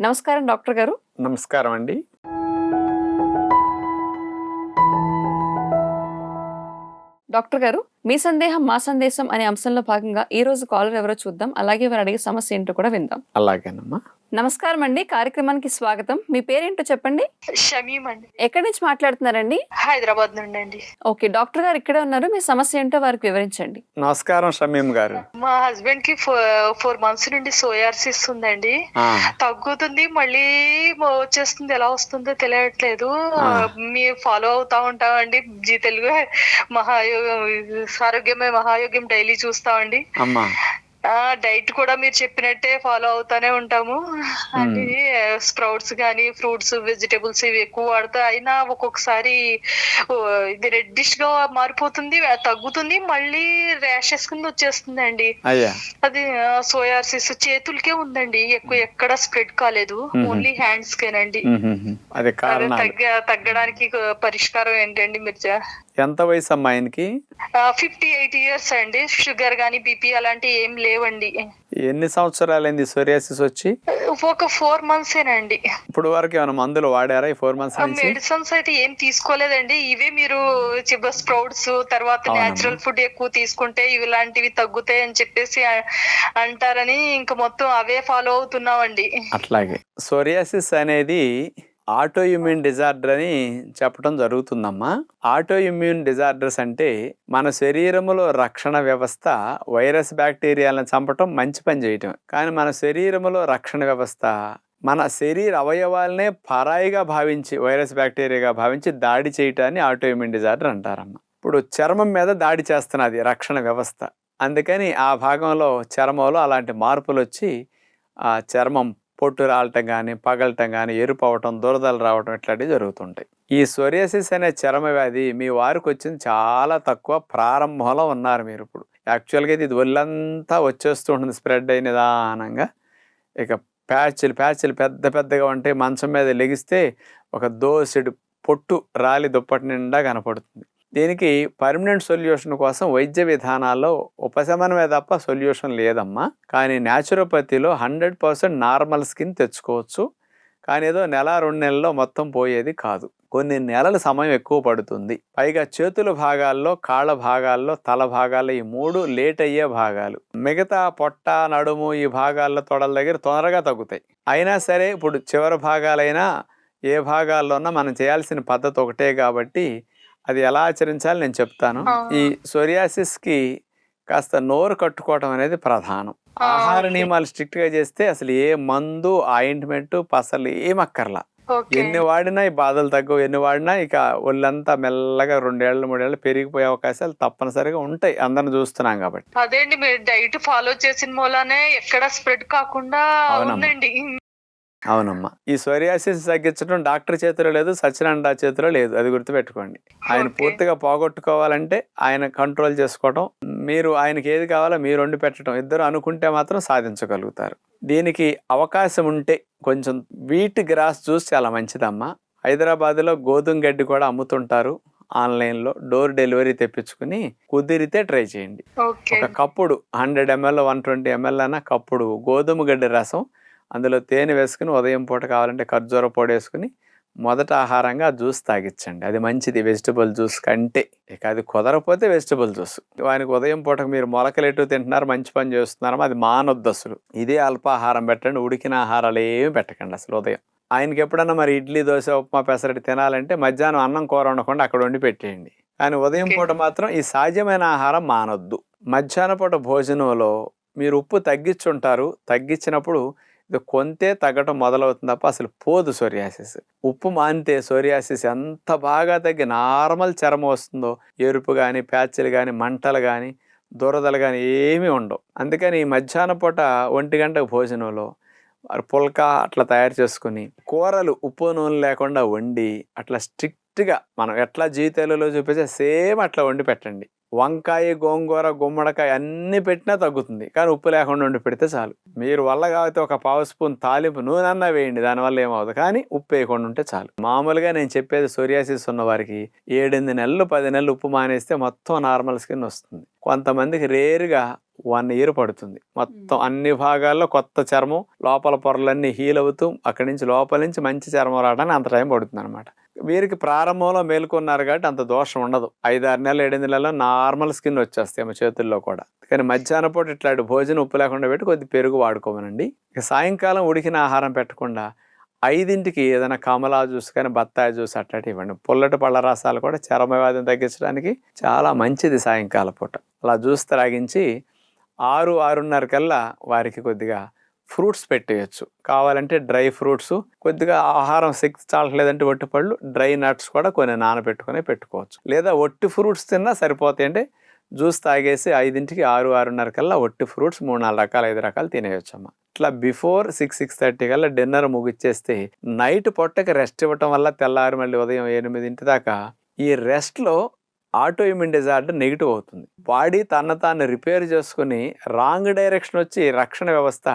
నమస్కారం డాక్టర్ గారు. నమస్కారం అండి. డాక్టర్ గారు మీ సందేహం మా సందేశం అనే అంశంలో భాగంగా ఈ రోజు కాలర్ ఎవరో చూద్దాం. అలాగే వారు అడిగే సమస్య ఏంటో కూడా విందాం. అలాగేనమ్మా. నమస్కారం అండి కార్యక్రమానికి స్వాగతం. మీ పేరేంటో చెప్పండి. షమీం అండి ఎక్కడి నుంచి మాట్లాడుతున్నారండి? హైదరాబాద్ నుండి అండి ఓకే డాక్టర్ గారు ఇక్కడే ఉన్నారు. మీ సమస్య ఏంటో వారికి వివరించండి. నమస్కారం షమీం గారు. మా హస్బెండ్కి ఫోర్ మంత్స్ నుండి సోయార్సిస్ ఉందండి. తగ్గుతుంది మళ్ళీ వచ్చేస్తుంది. ఎలా వస్తుందో తెలియట్లేదు. మేము ఫాలో అవుతా ఉంటామండి. జీ తెలుగు మహాయోగం ఆరోగ్యమే మహాయోగ్యం డైలీ చూస్తామండి. అమ్మా. ఆ డైట్ కూడా మీరు చెప్పినట్టే ఫాలో అవుతానే ఉంటాము. అన్ని స్ప్రౌట్స్ కానీ ఫ్రూట్స్ వెజిటేబుల్స్ ఇవి ఎక్కువ వాడతా అయినా ఒక్కొక్కసారి ఇది రెడ్డిష్గా మారిపోతుంది తగ్గుతుంది మళ్ళీ ర్యాషెస్ కింద వచ్చేస్తుందండి. అయ్యా. అది సోయాసిస్ చేతులకే ఉందండి. ఎక్కువ ఎక్కడ స్ప్రెడ్ కాలేదు. ఓన్లీ హ్యాండ్స్ కేనండి. అది అదే తగ్గడానికి పరిష్కారం ఏంటండి మీరు ఎంత వయసు అమ్మా ఆయనకి ఫిఫ్టీ ఎయిట్ ఇయర్స్ అండి. షుగర్ గానీ బీపీ అలాంటివి ఏం లేవండి. ఎన్ని సంవత్సరాలైంది సోరియాసిస్ వచ్చి? ఒక ఫోర్ మంత్స్ ఏనండి ఇప్పుడు వరకు ఏమైనా మందులు వాడారా ఈ ఫోర్ మంత్స్ మెడిసిన్స్ అయితే ఏం తీసుకోలేదండి. ఇవే మీరు స్ప్రౌట్స్ తర్వాత. నేచురల్ ఫుడ్ ఎక్కువ తీసుకుంటే ఇవి లాంటివి తగ్గుతాయి అని చెప్పేసి అంటారని ఇంకా మొత్తం అవే ఫాలో అవుతున్నామండి. అట్లాగే. సోరియాసిస్ అనేది ఆటో ఇమ్యూన్ డిజార్డర్ అని చెప్పడం జరుగుతుందమ్మా. ఆటో ఇమ్యూన్ డిజార్డర్స్ అంటే మన శరీరంలో రక్షణ వ్యవస్థ వైరస్ బ్యాక్టీరియాలను చంపటం మంచి పని చేయటం. కానీ మన శరీరంలో రక్షణ వ్యవస్థ మన శరీర అవయవాలనే పరాయిగా భావించి వైరస్ బ్యాక్టీరియాగా భావించి దాడి చేయటాన్ని ఆటో ఇమ్యూన్ డిజార్డర్ అంటారమ్మ. ఇప్పుడు చర్మం మీద దాడి చేస్తున్నది రక్షణ వ్యవస్థ. అందుకని ఆ భాగంలో చర్మంలో అలాంటి మార్పులు వచ్చి ఆ చర్మం పొట్టు రాలటం కానీ పగలటం కానీ ఎరుపు అవటం దురదలు రావటం ఇట్లాంటివి జరుగుతుంటాయి. ఈ సోరియాసిస్ అనే చర్మ వ్యాధి మీ వారికి వచ్చింది చాలా తక్కువ ప్రారంభంలో ఉన్నారు మీరు ఇప్పుడు. యాక్చువల్గా ఇది ఒళ్ళంతా వచ్చేస్తూ ఉంటుంది స్ప్రెడ్ అయిన నిదానంగా. ఇక ప్యాచ్లు ప్యాచ్లు పెద్ద పెద్దగా ఉంటాయి మంచం మీద లెగిస్తే ఒక దోసెడు పొట్టు రాలి దుప్పటి నిండా కనపడుతుంది. దీనికి పర్మనెంట్ సొల్యూషన్ కోసం వైద్య విధానాల్లో ఉపశమనమే తప్ప సొల్యూషన్ లేదమ్మా. కానీ న్యాచురోపతిలో హండ్రెడ్ పర్సెంట్ నార్మల్ స్కిన్ తెచ్చుకోవచ్చు. కానీ ఏదో నెల రెండు నెలల్లో మొత్తం పోయేది కాదు. కొన్ని నెలల సమయం ఎక్కువ పడుతుంది. పైగా చేతుల భాగాల్లో కాళ్ళ భాగాల్లో తల భాగాల్లో ఈ మూడు లేట్ అయ్యే భాగాలు. మిగతా పొట్ట నడుము ఈ భాగాల్లో తొడల దగ్గర తొందరగా తగ్గుతాయి. అయినా సరే ఇప్పుడు చివరి భాగాలైనా ఏ భాగాల్లోనా మనం చేయాల్సిన పద్ధతి ఒకటే కాబట్టి అది ఎలా ఆచరించాలి నేను చెప్తాను. ఈ సోరియాసిస్కి కాస్త నోరు కట్టుకోవటం అనేది ప్రధానం. ఆహార. నియమాలు స్ట్రిక్ట్గా చేస్తే అసలు ఏ మందు ఆయింట్మెంట్ పసలు ఏం అక్కర్లా. ఓకే. ఎన్ని వాడినా ఈ బాధలు తగ్గవు. ఎన్ని వాడినా ఇక ఒళ్ళంతా మెల్లగా రెండేళ్ళు మూడేళ్ళు పెరిగిపోయే అవకాశాలు తప్పనిసరిగా ఉంటాయి. అందరిని చూస్తున్నాం కాబట్టి. అదే అండి మీరు డైట్ ఫాలో చేసిన మూలానే ఎక్కడ స్ప్రెడ్ కాకుండా. అవునమ్మా. ఈ సోరియాసిస్ తగ్గించడం డాక్టర్ చేతిలో లేదు సత్యనారాయణ చేతిలో లేదు. అది గుర్తుపెట్టుకోండి. ఆయన. పూర్తిగా పోగొట్టుకోవాలంటే ఆయన కంట్రోల్ చేసుకోవడం మీరు ఆయనకి ఏది కావాలో మీరు వండి పెట్టడం ఇద్దరు అనుకుంటే మాత్రం సాధించగలుగుతారు. దీనికి అవకాశం ఉంటే కొంచెం వీట్ గ్రాస్ జ్యూస్ చాలా మంచిదమ్మా. హైదరాబాద్లో గోధుమ గడ్డి కూడా అమ్ముతుంటారు ఆన్లైన్లో. డోర్ డెలివరీ తెప్పించుకుని కుదిరితే ట్రై చేయండి. ఒక కప్పుడు hundred ML one twenty ML అన్న కప్పుడు గోధుమ గడ్డి రసం అందులో తేనె వేసుకుని ఉదయం పూట కావాలంటే ఖర్జూర పొడి వేసుకుని మొదట ఆహారంగా జ్యూస్ తాగించండి అది మంచిది. వెజిటబుల్ జ్యూస్ కంటే. ఇక అది కుదరకపోతే వెజిటబుల్ జ్యూస్. వానికి ఉదయం పూటకు మీరు మొలకలెట్టు తింటున్నారు మంచి పని చేస్తున్నారు అది మానొద్దు అసలు. ఇదే అల్పాహారం పెట్టండి ఉడికిన ఆహారాలు ఏమి పెట్టకండి అసలు ఉదయం. ఆయనకి ఎప్పుడన్నా మరి ఇడ్లీ దోశ ఉప్మా పెసరటి తినాలంటే మధ్యాహ్నం అన్నం కూర వండకుండా అక్కడ వండి పెట్టేయండి. కానీ ఉదయం. పూట మాత్రం ఈ సాధ్యమైన ఆహారం మానొద్దు. మధ్యాహ్న పూట భోజనంలో మీరు ఉప్పు తగ్గించుంటారు. తగ్గించినప్పుడు ఇది కొంతే తగ్గటం మొదలవుతుంది తప్ప అసలు పోదు సోరియాసిస్. ఉప్పు మానితే సోరియాసిస్ ఎంత బాగా తగ్గి నార్మల్ చర్మం వస్తుందో ఎరుపు కానీ ప్యాచ్లు కానీ మంటలు కానీ దురదలు కానీ ఏమీ ఉండవు. అందుకని ఈ మధ్యాహ్న పూట ఒంటి గంటకు భోజనంలో మరి పుల్క అట్లా తయారు చేసుకుని కూరలు ఉప్పు నూనె లేకుండా వండి అట్లా స్ట్రిక్ట్గా మనం ఎట్లా జీవితాలలో చూపిస్తే సేమ్ అట్లా వండి పెట్టండి. వంకాయ గోంగూర గుమ్మడికాయ అన్ని పెట్టినా తగ్గుతుంది. కానీ ఉప్పు లేకుండా వండి పెడితే చాలు. మీరు వల్ల కాబట్టి ఒక పావు స్పూన్ తాలింపు నూనె అన్నా వేయండి. దానివల్ల ఏమవుతుంది? కానీ ఉప్పు వేయకుండా ఉంటే చాలు. మామూలుగా నేను చెప్పేది సోరియాసిస్ ఉన్న వారికి ఏడెనిమిది నెలలు పది నెలలు ఉప్పు మానేస్తే మొత్తం నార్మల్ స్కిన్ వస్తుంది. కొంతమందికి రేరుగా వన్ ఇయర్ పడుతుంది. మొత్తం అన్ని భాగాల్లో కొత్త చర్మం లోపల పొరలన్నీ హీల్ అవుతూ అక్కడి నుంచి లోపల నుంచి మంచి చర్మం రావడానికి అంత టైం పడుతుంది అనమాట వీరికి ప్రారంభంలో మేలుకున్నారు కాబట్టి అంత దోషం ఉండదు. ఐదారు నెలలు ఏడు నెలల్లో నార్మల్ స్కిన్ వచ్చేస్తాయి మా చేతుల్లో కూడా. కానీ మధ్యాహ్నం పూట ఇట్లాంటి భోజనం ఉప్పు లేకుండా పెట్టి కొద్ది పెరుగు వాడుకోమనండి. ఇక సాయంకాలం ఉడికిన ఆహారం పెట్టకుండా ఐదింటికి ఏదైనా కమలా జ్యూస్ కానీ బత్తాయి జ్యూస్ అట్లాంటివి ఇవ్వండి. పుల్లటి పళ్ళ రసాలు కూడా చర్మవ్యాధిని తగ్గించడానికి చాలా మంచిది సాయంకాల పూట. అలా జ్యూస్ త్రాగించి ఆరు ఆరున్నర కల్లా వారికి కొద్దిగా ఫ్రూట్స్ పెట్టేయచ్చు. కావాలంటే డ్రై ఫ్రూట్స్ కొద్దిగా ఆహారం శక్తి చాలట్లేదంటే ఒట్టి పళ్ళు డ్రై నట్స్ కూడా కొన్ని నానబెట్టుకొని పెట్టుకోవచ్చు. లేదా ఒట్టి ఫ్రూట్స్ తిన్నా సరిపోతాయి అంటే జ్యూస్ తాగేసి ఐదింటికి ఆరు ఆరున్నర కల్లా ఒట్టి ఫ్రూట్స్ మూడు నాలుగు రకాలు ఐదు రకాలు తినేయచ్చు అమ్మ ఇట్లా బిఫోర్ సిక్స్ సిక్స్ థర్టీ కల్లా డిన్నర్ ముగిచ్చేస్తే నైట్ పొట్టకి రెస్ట్ ఇవ్వటం వల్ల తెల్లారి మళ్ళీ ఉదయం ఎనిమిదింటి దాకా ఈ రెస్ట్లో ఆటో ఇమ్యూన్ డిజార్డర్ నెగిటివ్ అవుతుంది. బాడీ తన తాను రిపేర్ చేసుకుని రాంగ్ డైరెక్షన్ వచ్చి రక్షణ వ్యవస్థ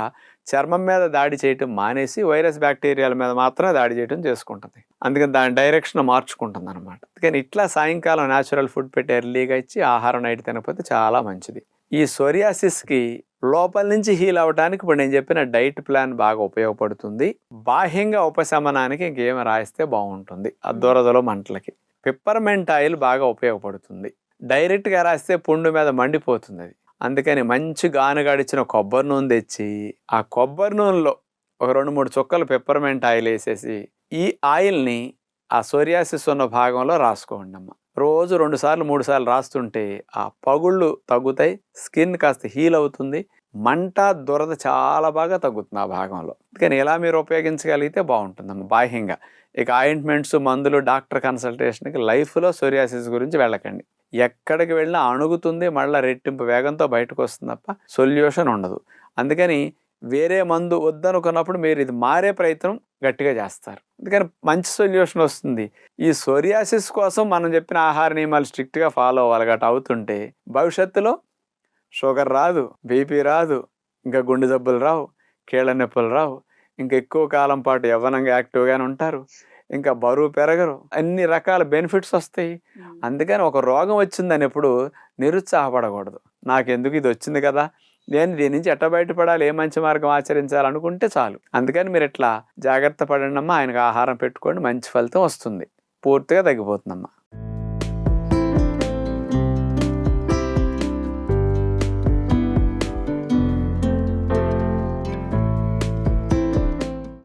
చర్మం మీద దాడి చేయటం మానేసి వైరస్ బ్యాక్టీరియాల మీద మాత్రమే దాడి చేయటం చేసుకుంటుంది. అందుకని దాని డైరెక్షన్ మార్చుకుంటుంది అనమాట అందుకని ఇట్లా సాయంకాలం న్యాచురల్ ఫుడ్ పెట్టి ఎర్లీగా ఇచ్చి ఆహారం నైట్ తినకపోతే చాలా మంచిది. ఈ సోరియాసిస్కి లోపల నుంచి హీల్ అవ్వడానికి ఇప్పుడు నేను చెప్పిన డైట్ ప్లాన్ బాగా ఉపయోగపడుతుంది. బాహ్యంగా ఉపశమనానికి ఇంకేమి రాయిస్తే బాగుంటుంది. ఆ దూరదలో మంటలకి. పిప్పర్మెంట్ ఆయిల్ బాగా ఉపయోగపడుతుంది. డైరెక్ట్గా రాస్తే పుండు మీద మండిపోతుంది అది. అందుకని మంచి గానగాడిచ్చిన కొబ్బరి నూనె తెచ్చి ఆ కొబ్బరి నూనెలో ఒక రెండు మూడు చుక్కలు పెప్పర్మెంట్ ఆయిల్ వేసేసి ఈ ఆయిల్ని ఆ సోరియాసిస్ ఉన్న భాగంలో రాసుకోండి అమ్మ. రోజు రెండు సార్లు మూడు సార్లు రాస్తుంటే ఆ పగుళ్ళు తగ్గుతాయి స్కిన్ కాస్త హీల్ అవుతుంది మంట దురద చాలా బాగా తగ్గుతుంది ఆ భాగంలో. కానీ ఎలా మీరు ఉపయోగించగలిగితే బాగుంటుందమ్మ బాహ్యంగా. ఇక ఆయింట్మెంట్స్ మందులు డాక్టర్ కన్సల్టేషన్కి లైఫ్లో సోరియాసిస్ గురించి వెళ్ళకండి. ఎక్కడికి వెళ్ళినా అణుగుతుంది మళ్ళీ రెట్టింపు వేగంతో బయటకు వస్తుంది తప్ప సొల్యూషన్ ఉండదు. అందుకని వేరే మందు వద్దనుకున్నప్పుడు మీరు ఇది మారే ప్రయత్నం గట్టిగా చేస్తారు. అందుకని మంచి సొల్యూషన్ వస్తుంది. ఈ సోరియాసిస్ కోసం మనం చెప్పిన ఆహార నియమాలు స్ట్రిక్ట్గా ఫాలో అవ్వాలి గట్ట అవుతుంటే భవిష్యత్తులో షుగర్ రాదు బీపీ రాదు ఇంకా గుండె జబ్బులు రావు కీళ్ళ నొప్పులు రావు ఇంకా ఎక్కువ కాలం పాటు యవ్వనంగా యాక్టివ్గానే ఉంటారు. ఇంకా బరువు పెరగరు. అన్ని రకాల బెనిఫిట్స్ వస్తాయి. అందుకని ఒక రోగం వచ్చిందని ఎప్పుడు నిరుత్సాహపడకూడదు. నాకెందుకు ఇది వచ్చింది కదా? నేను దీని నుంచి ఎట్ట బయటపడాలి? ఏ మంచి మార్గం ఆచరించాలనుకుంటే చాలు. అందుకని మీరు ఇట్లా జాగ్రత్త పడండి అమ్మా ఆయనకు ఆహారం పెట్టుకోండి. మంచి ఫలితం వస్తుంది. పూర్తిగా తగ్గిపోతుందమ్మా.